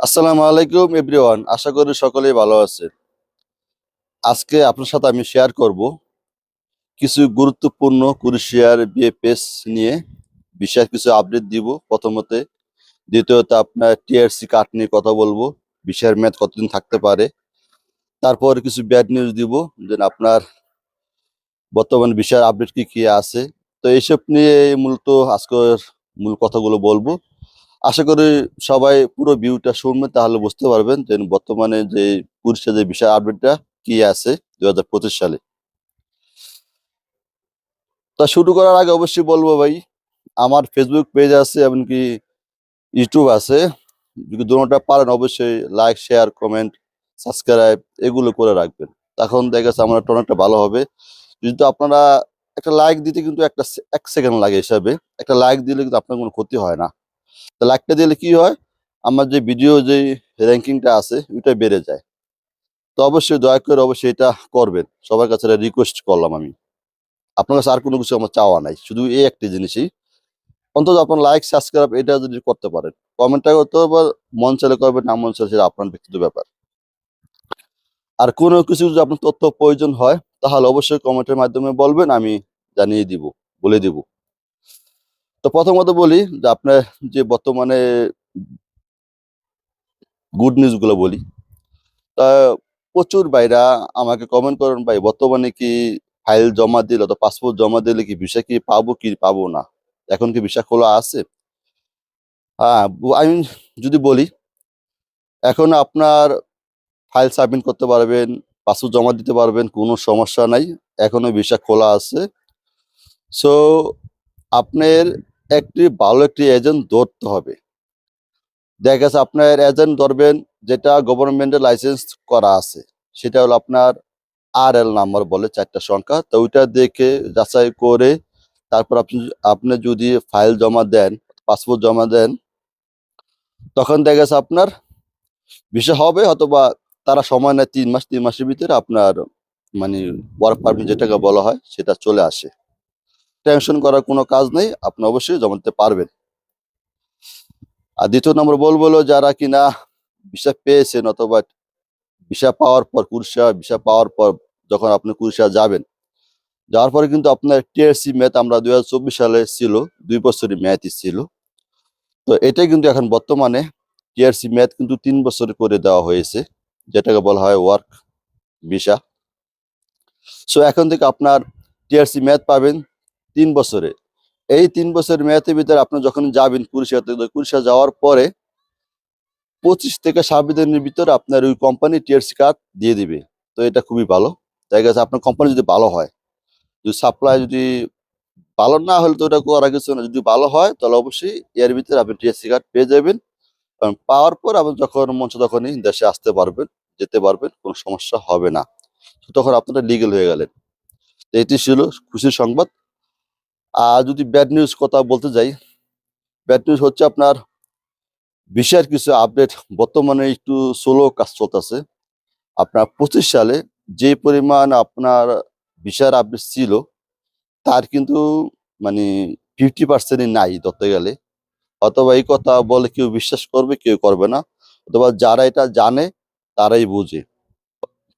আসসালামু আলাইকুম এভরিওয়ান, আশা করি সকলেই ভালো আছে আজকে আপনার সাথে আমি শেয়ার করব কিছু গুরুত্বপূর্ণ কুরিশিয়ার বিএফএস নিয়ে বিশেষ কিছু আপডেট দিব। প্রথমতে, দ্বিতীয়ত আপনার টিআরসি কার্ড নিয়ে কথা বলব বিষয়ের মেয়াদ কতদিন থাকতে পারে। তারপর কিছু ব্যাড নিউজ দিব যে আপনার বর্তমান বিষয়ের আপডেট কি কি আছে। তো এইসব নিয়ে মূলত আজকের মূল কথাগুলো বলব। আশা করি সবাই পুরো ভিউটা শুনবেন তাহলে বুঝতে পারবেন যে বর্তমানে যে পুরুষের যে বিষয় আপডেটটা কি আছে দু হাজার পঁচিশ সালে। তা শুরু করার আগে অবশ্যই বলব ভাই, আমার ফেসবুক পেজ আছে এমনকি ইউটিউব আছে। যদি দুটোটা পারেন অবশ্যই লাইক শেয়ার কমেন্ট সাবস্ক্রাইব এগুলো করে রাখবেন। তখন দেখা যাচ্ছে আমার অনেকটা ভালো হবে। যদি আপনারা একটা লাইক দিতে কিন্তু একটা এক সেকেন্ড লাগে হিসাবে। একটা লাইক দিলে কিন্তু আপনার কোনো ক্ষতি হয় না। তো লাইকটা দিলে কি হয়? আমার যে ভিডিও যে র্যাঙ্কিংটা আছে ওইটা বেড়ে যায়। তো অবশ্যই দয়া করে অবশ্যই এটা করবেন। সবার কাছে রিকোয়েস্ট করলাম আমি। আপনার কাছে আর কোনো কিছু আমার চাওয়া নাই। শুধু এই একটি জিনিসই। অন্তত আপনার লাইক সাবস্ক্রাইব এটা যদি করতে পারেন। কমেন্টটা করতে হবে মন চাইলে করবেন, না মন চাইলে সেটা আপনার ব্যক্তিগত ব্যাপার। আর কোনো কিছু যদি আপনার তথ্য প্রয়োজন হয়, তাহলে অবশ্যই কমেন্টের মাধ্যমে বলবেন, আমি জানিয়ে দিব, বলে দিব। তো প্রথমত বলি যে আপনার যে বর্তমানে গুড নিউজগুলো বলি, তা প্রচুর ভাইরা আমাকে কমেন্ট করেন, ভাই, বর্তমানে কি ফাইল জমা দিলে? অথবা পাসপোর্ট জমা দিলে কি ভিসা কি পাবো কি পাবো না? এখন কি ভিসা খোলা আছে? হ্যাঁ আমি যদি বলি, এখন আপনার ফাইল সাবমিট করতে পারবেন পাসপোর্ট জমা দিতে পারবেন, কোনো সমস্যা নাই, এখনও ভিসা খোলা আছে। সো আপনার একটি ভালো একটি এজেন্ট ধরতে হবে। দেখা গেছে আপনার এজেন্ট ধরবেন, যেটা গভর্নমেন্টের লাইসেন্স করা আছে, সেটা হলো আপনার আর এল নাম্বার বলে চারটা সংখ্যা। তো ওইটা দেখে যাচাই করে তারপর আপনি আপনি যদি ফাইল জমা দেন পাসপোর্ট জমা দেন, তখন দেখা গেছে আপনার বিষয় হবে অথবা তারা সময় নেয় তিন মাস, তিন মাসের ভিতরে আপনার মানে ওয়ার্ক পারমিট যেটাকে বলা হয়, সেটা চলে আসে। টেনশন করার কোনো কাজ নেই, আপনি অবশ্যই জমা দিতে পারবেন। আর দ্বিতীয় নম্বর বলব যারা কিনা ভিসা পেয়েছেন অথবা ভিসা পাওয়ার পর কুরসা ভিসা পাওয়ার পর যখন আপনি কুরসা যাবেন, যাওয়ার পরে কিন্তু আপনার টিআরসি ম্যাথ আমরা দুই হাজার চব্বিশ সালে ছিল, দুই বছরের ম্যাথই ছিল। তো এটাই কিন্তু এখন বর্তমানে টিআরসি ম্যাথ কিন্তু তিন বছর করে দেওয়া হয়েছে, যেটাকে বলা হয় ওয়ার্ক ভিসা। সো এখন থেকে আপনার টিআরসি ম্যাথ পাবেন তিন বছরে। এই তিন বছরের মেয়াদের ভিতরে আপনি যখন যাবেন কুরসিয়াতে কুরসিয়া যাওয়ার পরে পঁচিশ থেকে ছাব্বিশ দিনের ভিতরে আপনার ওই কোম্পানি টিআরসি কার্ড দিয়ে দিবে। তো এটা খুবই ভালো। তাই গেছে আপনার কোম্পানি যদি ভালো হয়, যদি সাপ্লাই যদি ভালো না হলে তো ওটা করা কিছু না। যদি ভালো হয়, তাহলে অবশ্যই এর ভিতরে আপনি টিএসসি কার্ড পেয়ে যাবেন। কারণ পাওয়ার পর আপনি যখন মঞ্চ তখনই দেশে আসতে পারবেন, যেতে পারবেন, কোনো সমস্যা হবে না। তখন আপনারা লিগেল হয়ে গেলেন। এটি ছিল খুশির সংবাদ। আর যদি ব্যাড নিউজ কথা বলতে যাই ব্যাড নিউজ হচ্ছে আপনার বিষয়ের কিছু আপডেট বর্তমানে একটু স্লো কাজ চলতেছে। আপনার পঁচিশ সালে যে পরিমাণ আপনার বিষয়ের আপডেট ছিল, তার কিন্তু মানে ফিফটি পার্সেন্টই নাই ধরতে গেলে। অথবা এই কথা বলে কেউ বিশ্বাস করবে, কেউ করবে না। অথবা যারা এটা জানে, তারাই বুঝে।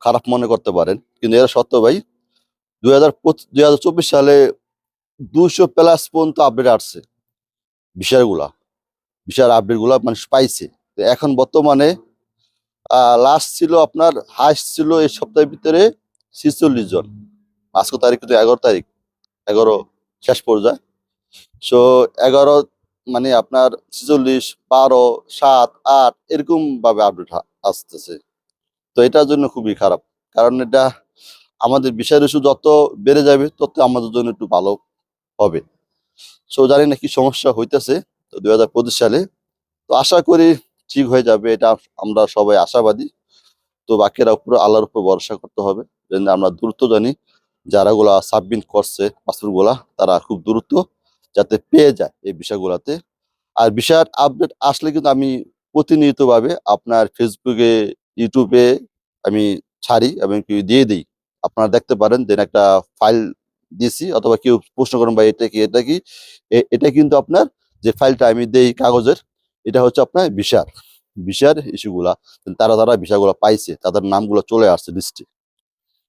খারাপ মনে করতে পারেন। কিন্তু এরা সত্য ভাই, দুই হাজার সালে দুশো প্লাস পর্যন্ত আপডেট আসছে। বিষয়গুলা, বিষয়ের আপডেটগুলা মানুষ পাইছে। তো এখন বর্তমানে লাস্ট ছিল আপনার হাইস্ট ছিল এই সপ্তাহের ভিতরে ছিচল্লিশ জন। আজকে তারিখ কিন্তু এগারো তারিখ, এগারো শেষ পর্যায়ে। সো এগারো মানে আপনার ছিচল্লিশ, বারো, সাত, আট এরকম ভাবে আপডেট আসতেছে। তো এটার জন্য খুবই খারাপ। কারণ এটা আমাদের বিষয় ইস্যু যত বেড়ে যাবে, তত আমাদের জন্য একটু ভালো। হবে। সো জানি না কি সমস্যা হইতেছে তো দুই হাজার পঁচিশ সালে। তো আশা করি ঠিক হয়ে যাবে, এটা আমরা সবাই আশাবাদী। তো বাকিরা উপর আল্লাহর উপর ভরসা করতে হবে। যেন আমরা দ্রুত জানি যারা গুলা সাবমিট করছে পাসপোর্টগুলা তারা খুব দ্রুত যাতে পেয়ে যায় এই বিষয়গুলাতে। আর বিষয়ের আপডেট আসলে কিন্তু আমি প্রতিনিয়তভাবে আপনার ফেসবুকে ইউটিউবে আমি ছাড়ি এবং দিয়ে দিই। আপনারা দেখতে পারেন, দেন একটা ফাইল দিয়েছি অথবা কেউ প্রশ্ন করেন, ভাই, এটা কি এটা কি? এটা কিন্তু আপনার যে ফাইলটা আমি দেই কাগজের, এটা হচ্ছে আপনার বিশার ভিসার ইস্যুগুলা তারা তারা ভিসাগুলো পাইছে, তাদের নামগুলো চলে আসছে লিস্টে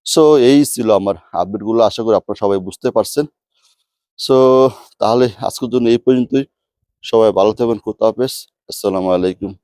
সো এই ছিল আমার আপডেটগুলো আশা করি আপনারা সবাই বুঝতে পারছেন। সো তাহলে আজকের জন্য এই পর্যন্তই। সবাই ভালো থাকবেন, খুদা হাফেজ। আসসালামু আলাইকুম।